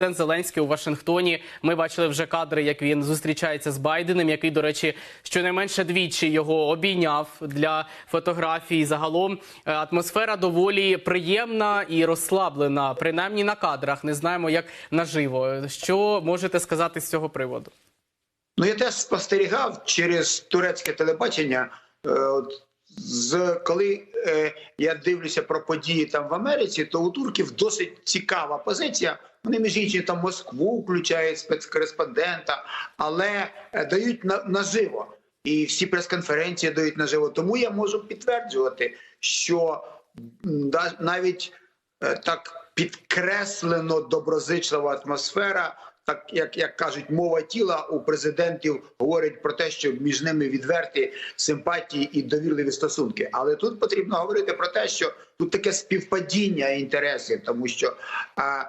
Президент Зеленський у Вашингтоні. Ми бачили вже кадри, як він зустрічається з Байденом, який, до речі, щонайменше двічі його обійняв для фотографій. Загалом е, атмосфера доволі приємна і розслаблена, принаймні на кадрах. Не знаємо, як наживо. Що можете сказати з цього приводу? Ну, я теж спостерігав через турецьке телебачення. Е, от, з коли я дивлюся про події там в Америці, то у турків досить цікава позиція. Вони між іншим там Москву включають спецкореспондента, але е, дають на, наживо. І всі прес-конференції дають наживо. Тому я можу підтверджувати, що навіть е, так підкреслено доброзичлива атмосфера. Так як як кажуть, мова тіла у президентів говорить про те, що між ними відверті симпатії і довірливі стосунки. Але тут потрібно говорити про те, що тут таке співпадіння інтересів, тому що а,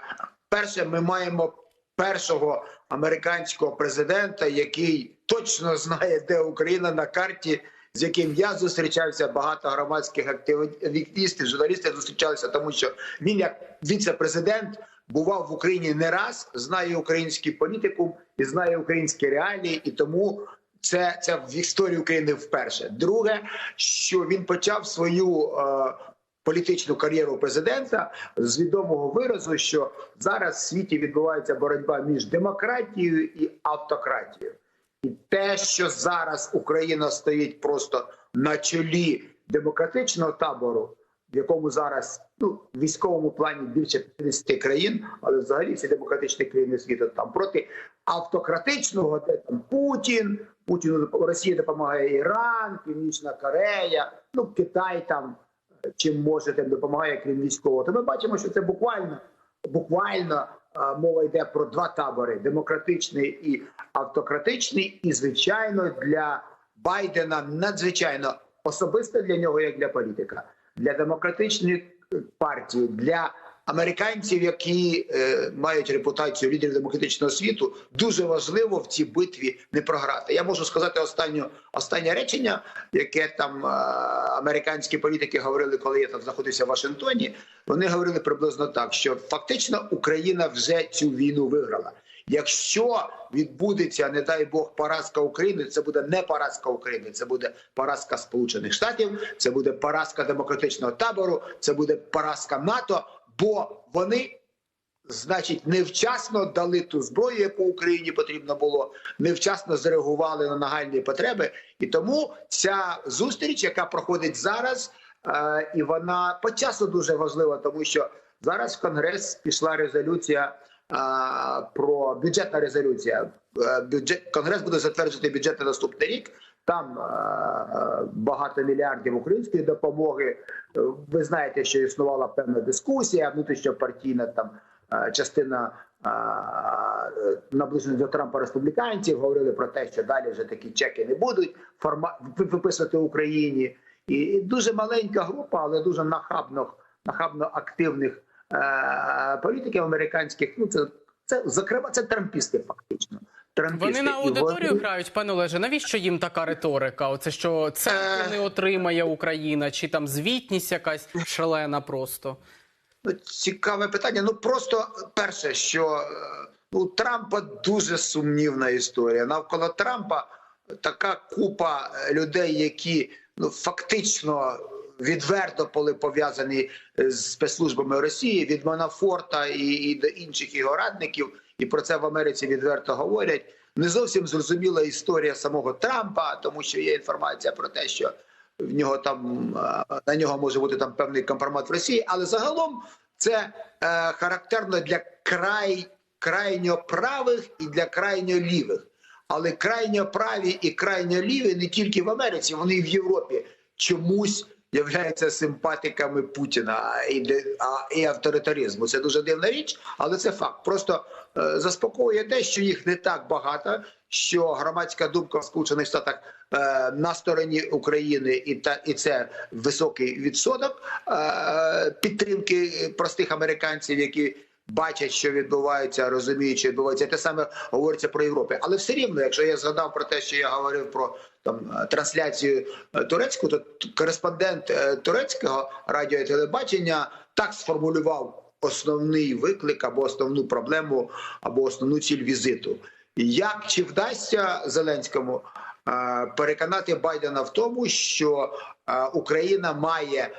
перше, ми маємо першого американського президента, який точно знає, де Україна на карті. З яким я зустрічався, багато громадських активістів, журналістів зустрічалися, тому що він як віце-президент бував в Україні не раз, знає український політикум і знає українські реалії, і тому це це в історії України вперше. Друге, що він почав свою е, політичну кар'єру президента з відомого виразу, що зараз в світі відбувається боротьба між демократією і автократією. І те, що зараз Україна стоїть просто на чолі демократичного табору, в якому зараз ну в військовому плані більше 50 країн, але взагалі всі демократичні країни світу там проти автократичного, де там Путін, Путіну Росія допомагає Іран, Північна Корея, ну Китай там чим може тим допомагає крім військового. То ми бачимо, що це буквально буквально мова йде про два табори: демократичний і автократичний. І звичайно, для Байдена надзвичайно особисто для нього, як для політика, для демократичної партії, для американців, які е, мають репутацію лідерів демократичного світу, дуже важливо в цій битві не програти. Я можу сказати останню останнє речення, яке там е, американські політики говорили, коли я там знаходився в Вашингтоні. Вони говорили приблизно так, що фактично Україна вже цю війну виграла. Якщо відбудеться, не дай Бог, поразка України, це буде не поразка України, це буде поразка Сполучених Штатів, це буде поразка демократичного табору, це буде поразка НАТО, бо вони, значить, невчасно дали ту зброю, яку Україні потрібно було, невчасно зреагували на нагальні потреби, і тому ця зустріч, яка проходить зараз, е, і вона по часу дуже важлива, тому що зараз в Конгрес пішла резолюція про бюджетна резолюція. Е, бюджет Конгрес буде затверджувати бюджет на наступний рік. Там е, багато мільярдів української допомоги. Ви знаєте, що існувала певна дискусія, внутрішньопартійна там е, частина наближена до Трампа республіканців. Говорили про те, що далі вже такі чеки не будуть форма виписувати Україні, і дуже маленька група, але дуже нахабно нахабно активних. Е, політиків американських. Ну це це зокрема це трампісти, фактично. Трампісти. Вони на аудиторію грають, пане Олеже. Навіщо їм така риторика? Оце що це не отримає Україна, чи там звітність якась шалена просто? Ну, Цікаве питання. Ну просто перше, що е, ну, у Трампа дуже сумнівна історія. Навколо Трампа така купа людей, які ну фактично відверто були пов'язані е, з спецслужбами Росії від Манафорта і, і до інших його радників, і про це в Америці відверто говорять. Не зовсім зрозуміла історія самого Трампа, тому що є інформація про те, що в нього там на нього може бути там певний компромат в Росії, але загалом це е, характерно для край крайньо правих і для крайньо лівих. Але крайньо праві і крайньо ліві не тільки в Америці, вони і в Європі чомусь являються симпатиками Путіна і і авторитаризму. Це дуже дивна річ, але це факт. Просто е, заспокоює те, що їх не так багато. Що громадська думка в Сполучених Штатах е, на стороні України, і та і це високий відсоток е, підтримки простих американців, які бачать, що відбувається, розуміють, що відбувається. Те саме говориться про Європу. Але все рівно, якщо я згадав про те, що я говорив про там е, трансляцію е, турецьку, то кореспондент е, турецького радіо і телебачення так сформулював основний виклик або основну проблему, або основну ціль візиту. Як чи вдасться Зеленському переконати Байдена в тому, що Україна має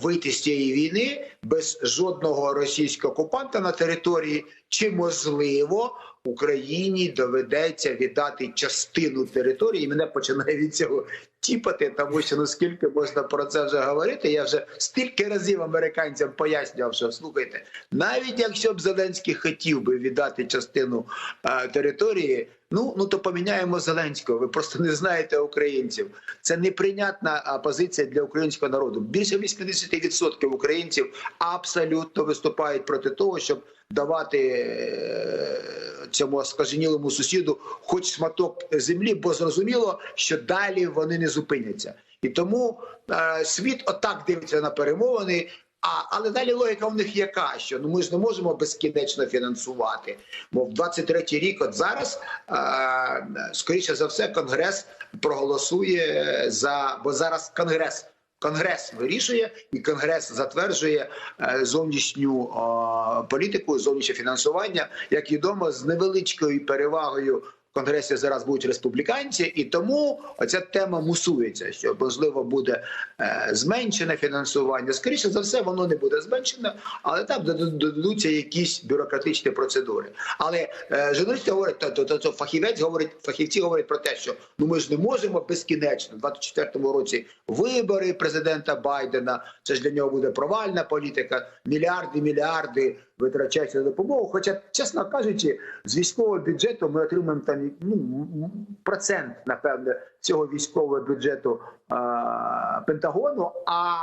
вийти з цієї війни без жодного російського окупанта на території, чи можливо Україні доведеться віддати частину території? І мене починає від цього тіпати, тому що ну скільки можна про це вже говорити. Я вже стільки разів американцям пояснював, що слухайте, навіть якщо б Зеленський хотів би віддати частину е, території. Ну ну то поміняємо Зеленського. Ви просто не знаєте українців. Це неприйнятна позиція для українського народу. Більше 80% українців абсолютно виступають проти того, щоб давати е, цьому скаженілому сусіду хоч шматок землі, бо зрозуміло, що далі вони не зупиняться. І тому е, світ отак дивиться на перемовини. А, але далі логіка в них яка? Що ну ми ж не можемо безкінечно фінансувати. Бо в 23-й рік, от зараз, е, скоріше за все, конгрес проголосує за бо зараз конгрес. Конгрес вирішує і конгрес затверджує е, зовнішню е, політику, зовнішнє фінансування, як відомо, з невеличкою перевагою. Конгресі зараз будуть республіканці, і тому оця тема мусується, що можливо буде е, зменшене фінансування. Скоріше за все, воно не буде зменшене, але там додадуться якісь бюрократичні процедури. Але е, журналісти говорять, то, то, то, то фахівець говорить, фахівці говорять про те, що ну ми ж не можемо безкінечно в 24-му році вибори президента Байдена. Це ж для нього буде провальна політика, мільярди, мільярди витрачаються на допомогу. Хоча, чесно кажучи, з військового бюджету ми отримаємо там ну, процент, напевне, цього військового бюджету а, Пентагону. А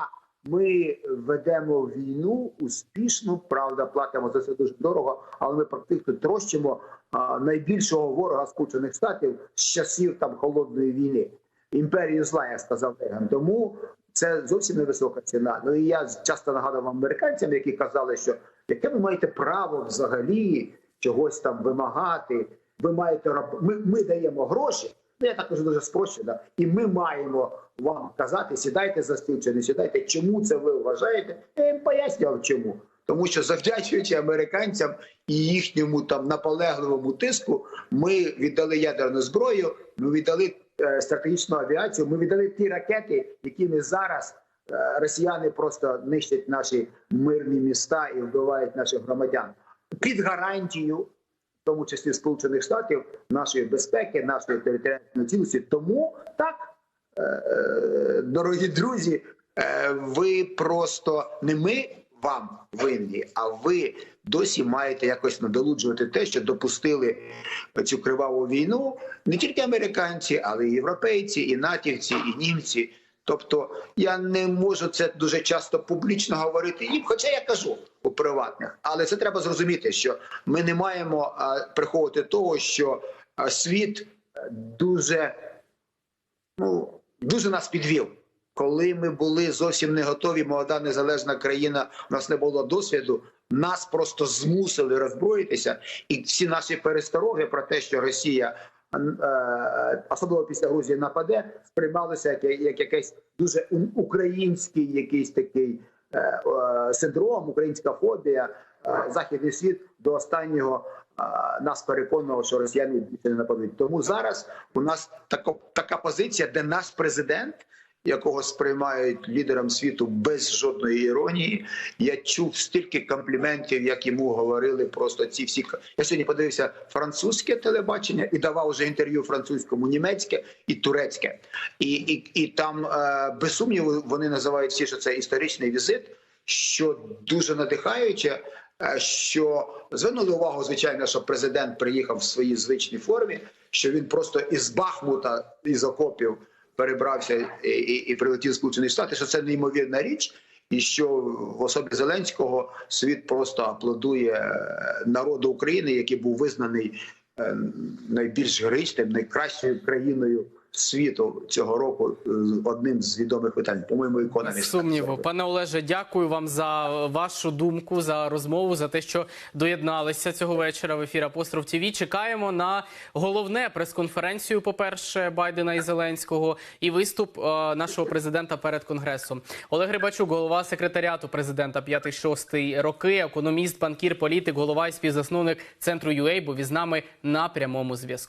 ми ведемо війну успішно, правда, платимо за це дуже дорого, але ми практично трощимо а, найбільшого ворога Сполучених Штатів з часів там холодної війни. Імперії зла, як сказав Реган. Тому це зовсім невисока ціна. Ну і я часто нагадував американцям, які казали, що яке ви маєте право взагалі чогось там вимагати. Ви маєте роб... ми, ми даємо гроші. Ну я так кажу дуже спрощено, і ми маємо вам казати, сідайте за стіл чи не сідайте. Чому це ви вважаєте? Я їм пояснював, чому. Тому що завдячуючи американцям і їхньому там наполегливому тиску, ми віддали ядерну зброю, ми віддали е, стратегічну авіацію, ми віддали ті ракети, якими зараз е, росіяни просто нищать наші мирні міста і вбивають наших громадян під гарантію, в тому числі Сполучених Штатів, нашої безпеки, нашої територіальної цілості. Тому так, е, е, дорогі друзі, е, ви просто не ми вам винні, а ви досі маєте якось надолуджувати те, що допустили цю криваву війну не тільки американці, але й європейці, і натівці, і німці. Тобто я не можу це дуже часто публічно говорити їм, хоча я кажу у приватних, але це треба зрозуміти, що ми не маємо приховувати того, що світ е, дуже ну дуже нас підвів. Коли ми були зовсім не готові, молода незалежна країна, у нас не було досвіду. Нас просто змусили роззброїтися, і всі наші перестороги про те, що Росія особливо після Грузії нападе, сприймалося як, як якийсь дуже український якийсь такий е, е, синдром, українська фобія. Е, Західний світ до останнього е, нас переконував, що росіяни не нападуть. Тому зараз у нас тако, така позиція, де наш президент. Якого сприймають лідером світу без жодної іронії. Я чув стільки компліментів, як йому говорили просто ці всі. Я сьогодні подивився французьке телебачення і давав вже інтерв'ю французькому, німецьке і турецьке. І, і, і там е, без сумніву вони називають всі, що це історичний візит, що дуже надихаюче. е, Що звернули увагу, звичайно, що президент приїхав в своїй звичній формі, що він просто із Бахмута із окопів перебрався і, і, прилетів в Сполучені Штати, що це неймовірна річ, і що в особі Зеленського світ просто аплодує е, народу України, який був визнаний е, найбільш героїчним, найкращою країною світу цього року е, одним з відомих видань. По-моєму, Без економіст. сумніву, пане Олеже, дякую вам за вашу думку, за розмову, за те, що доєдналися цього вечора в ефір Апостроф ТВ. Чекаємо на головне прес-конференцію, по-перше, Байдена і Зеленського, і виступ е, нашого президента перед конгресом. Олег Рибачук, голова секретаріату президента 5-6 роки, економіст, банкір, політик, голова і співзасновник центру UA, був із нами на прямому зв'язку.